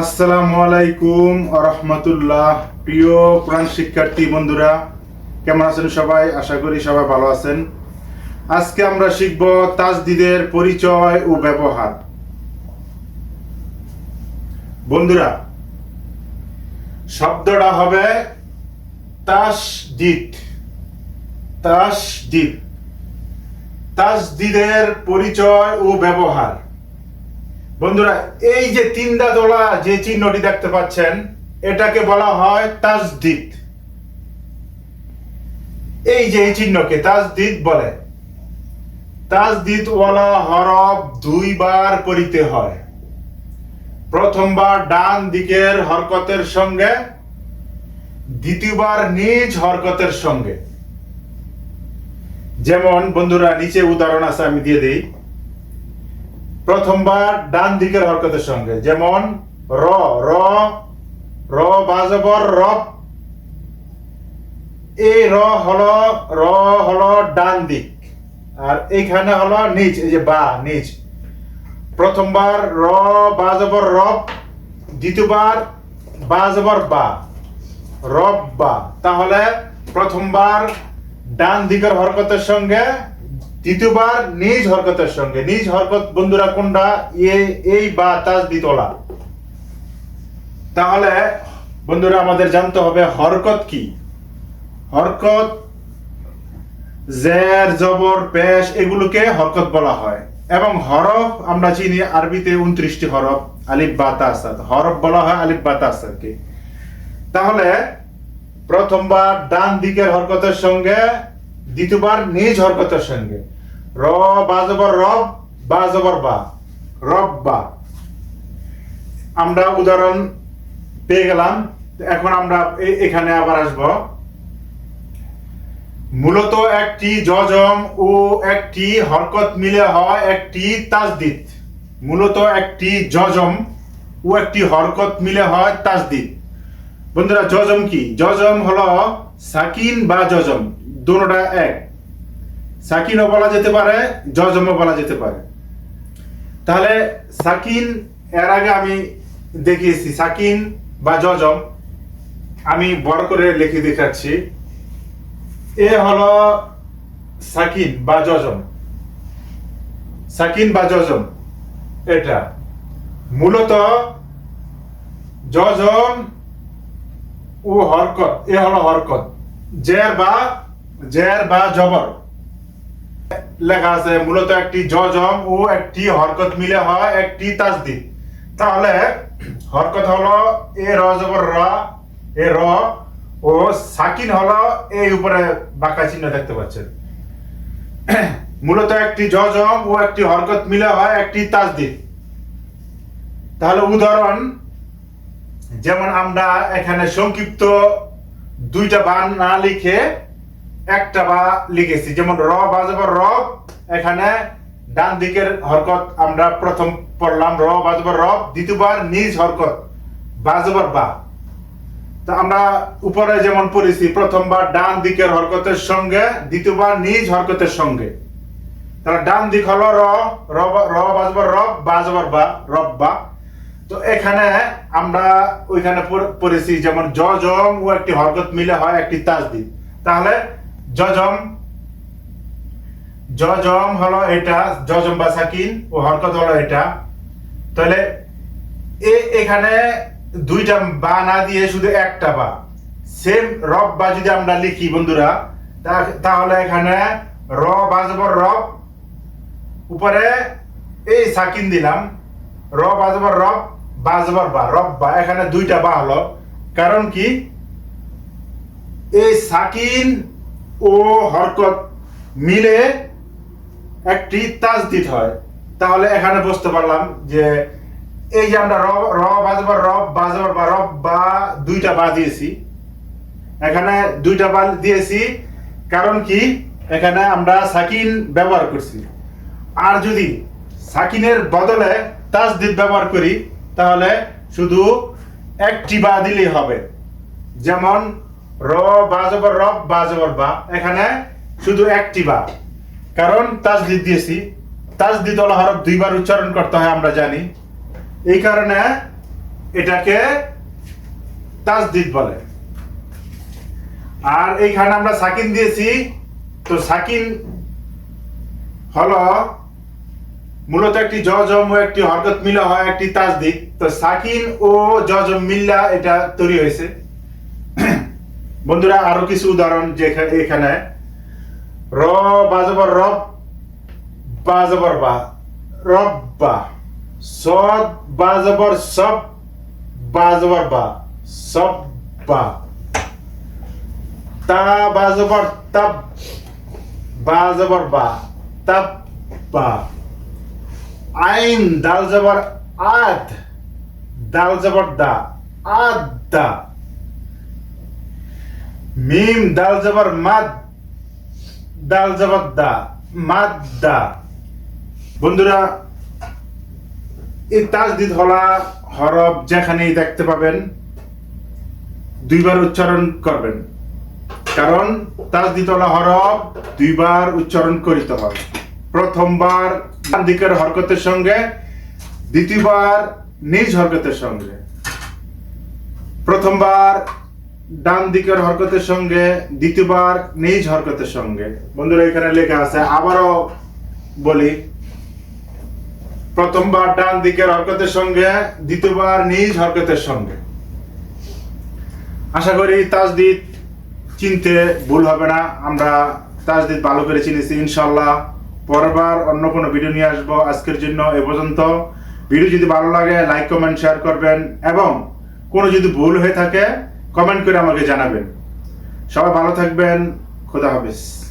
আসসালামু আলাইকুম রহমতুল্লাহ। প্রিয় কোরআন শিক্ষার্থী বন্ধুরা, কেমন আছেন সবাই? আশা করি সবাই ভালো আছেন। আজকে আমরা শিখব তাজদিদের পরিচয় ও ব্যবহার। বন্ধুরা, শব্দটা হবে তাসদিদ। তাসদিদ। তাজদিদের পরিচয় ও ব্যবহার। বন্ধুরা, এই যে তিনটা দোলা যে চিহ্নটি দেখতে পাচ্ছেন, এটাকে বলা হয় তাজদিদ। এই যে চিহ্নকে তাজদিদ বলে। ওয়ালা হরফ দুইবার পড়িতে হয়। প্রথমবার ডান দিকের হরকতের সঙ্গে, দ্বিতীয়বার নিজ হরকতের সঙ্গে। যেমন, বন্ধুরা, নিচে উদাহরণ আছে, আমি দিয়ে দিই। প্রথমবার ডান দিকের হরকতের সঙ্গে, যেমন র র র বাজবর রব। এই র হলো র হলো ডান দিক, আর এইখানে হলো নিচ, এই যে বা, নিচ। প্রথমবার র বাজবর রব, দ্বিতীয়বার বাজবর বা, রব বা। তাহলে প্রথমবার ডান দিকের হরকতের সঙ্গে দ্বিতীয়বার নিজ হরকতের সঙ্গে। নিজ হরকত, বন্ধুরা, কোনটা? এই বা তাজ দ্বিতলা তাহলে, বন্ধুরা, আমাদের জানতে হবে হরকত কি? হরকত, জের, জবর, পেশ, এগুলোকে হরকত বলা হয়। এবং হরফ, আমরা চিনি আরবিতে উনত্রিশটি হরফ, আলিফ, বা তাসাদ হরফ বলা হয় আলিফ, বা তাসাদকে তাহলে, প্রথমবার ডান দিকের হরকতের সঙ্গে, দ্বিতীয়বার নিজ হরকতের সঙ্গে। র বাজবর রব বাজবর বা। রব বা। আমরা উদাহরণ পেয়ে গেলাম। এখন আমরা এখানে আবার আসব। মূলত একটি জজম ও একটি হরকত মিলে হয় একটি তাজদিদ। মূলত একটি জজম ও একটি হরকত মিলে হয় তাজদিদ। বন্ধুরা জজম কি? জজম হলো সাকিন বা জজম দুটোটা এক। সাকিনও বলা যেতে পারে জজমও বলা যেতে পারে। তাহলে সাকিন, এর আগে আমি দেখিয়েছি, সাকিন বা জজম আমি বড় করে লিখে দেখাচ্ছি। এ হলো সাকিন বা জজম সাকিন বা জজম এটা। মূলত যজম ও হরকত, এ হলো হরকত। জের বা জের বা জবর। লেখা আছে, মূলত একটি জজম ও একটি হরকত মিলে হয় একটি তাজদিদ। তাহলে হরকত হলো এ র জবর র, এ র ও সাকিন হলো এই উপরে বাঁকা চিহ্ন দেখতে পাচ্ছেন। মূলত একটি জজম ও একটি হরকত মিলে হয় একটি তাজদিদ। তাহলে উদাহরণ, যেমন আমরা এখানে সংক্ষিপ্ত দুইটা বান না লিখে একটা বা লিখেছি। যেমন র বাজবর র, এখানে ডান দিকের হরকত আমরা প্রথম পড়লাম। র বাজবর র, দ্বিতীয়বার নিজ হরকত বাজবর বা। তো আমরা উপরে যেমন পড়েছি, প্রথমবার ডান দিকের হরকতের সঙ্গে, দ্বিতীয়বার নিজ হরকতের সঙ্গে। তাহলে ডান দিক হলো র র বা- বাজবর র বাজবর বা রব বা। তো এখানে আমরা ওইখানে পড়েছি, যেমন জজম ও একটি হরকত মিলে হয়, একটি তাজদিদ। তাহলে জজম জজম হলো এটা জজম বা সাকিন ও হরকত হলো এটা। তাহলে এ এখানে দুইটা বা না দিয়ে শুধু একটা বা। সেম রব বা যদি আমরা লিখি, বন্ধুরা তাহলে এখানে র বাজবর রব। উপরে এই সাকিন দিলাম। র বাজবর রব বাজবর বা, রব বা। এখানে দুইটা বা হলো। কারণ কি? এই সাকিন ও হরকত মিলে একটি তাজদিদ হয়। তাহলে এখানে বুঝতে পারলাম যে এই যে আমরা র র বাজবার, রব বাজবার বা রব বা দুইটা বা দিয়েছি। এখানে দুইটা বা দিয়েছি, কারণ কি? এখানে আমরা সাকিন ব্যবহার করছি। আর যদি সাকিনের বদলে তাজদিদ ব্যবহার করি, তাহলে শুধু একটি বা দিলেই হবে। যেমন র বাজবর রব, বাজবর বা। এখানে শুধু একটি বা। কারণ তাজদিদ দিয়েছি। তাজদিদ হলো হরফ দুইবার উচ্চারণ করতে হয়, আমরা জানি। এই কারণে এটাকে তাজদিদ বলে। আর এইখানে আমরা সাকিন দিয়েছি। তো সাকিন হলো মূলত একটি জজম ও একটি হরকত মিলা হয়, একটি তাজদিদ। তো সাকিন ও জজম মিল্লা এটা তৈরি হয়েছে। বন্ধুরা, আরও কিছু উদাহরণ যেখানে এখানে। র বাজবর রব বাজবর বা। রব্বা সদ বাজবর সব বাজবর বা। সব বা। তা বাজবর তাব বাজবর বা। তাব বা। আইন, দাল জবর আদ। দাল জবর দা। আদ দা। মিম, দাল জবর মাদ, দাল জবর দা, মাদ দা। বন্ধুরা, এই তাজদিদ হলা, হরফ যেখানেই দেখতে পাবেন, দুইবার উচ্চারণ করবেন। কারণ তাজদিদ হলা হরফ দুইবার উচ্চারণ করিতে হয়। প্রথমবার দিকের হরকতের সঙ্গে, দ্বিতীয়বার নিজ হরকতের সঙ্গে। প্রথমবার ডান দিকের হরকতের সঙ্গে, দ্বিতীয়বার নিজ হরকতের সঙ্গে। বন্ধুরা, এখানে লেখা আছে, আবারও বলি, প্রথমবার ডান দিকের হরকতের সঙ্গে, দ্বিতীয়বার নিজ হরকতের সঙ্গে। আশা করি তাজদিদ চিনতে ভুল হবে না। আমরা তাজদিদ ভালো করে চিনেছি ইনশাল্লাহ পরবার অন্য কোনো ভিডিও নিয়ে আসব। আজকের জন্য এ পর্যন্ত। ভিডিও যদি ভালো লাগে লাইক কমেন্ট শেয়ার করবেন। এবং কোনো যদি ভুল হয়ে থাকে কমেন্ট করে আমাকে জানাবেন। সবাই ভালো থাকবেন খোদা হাফিজ।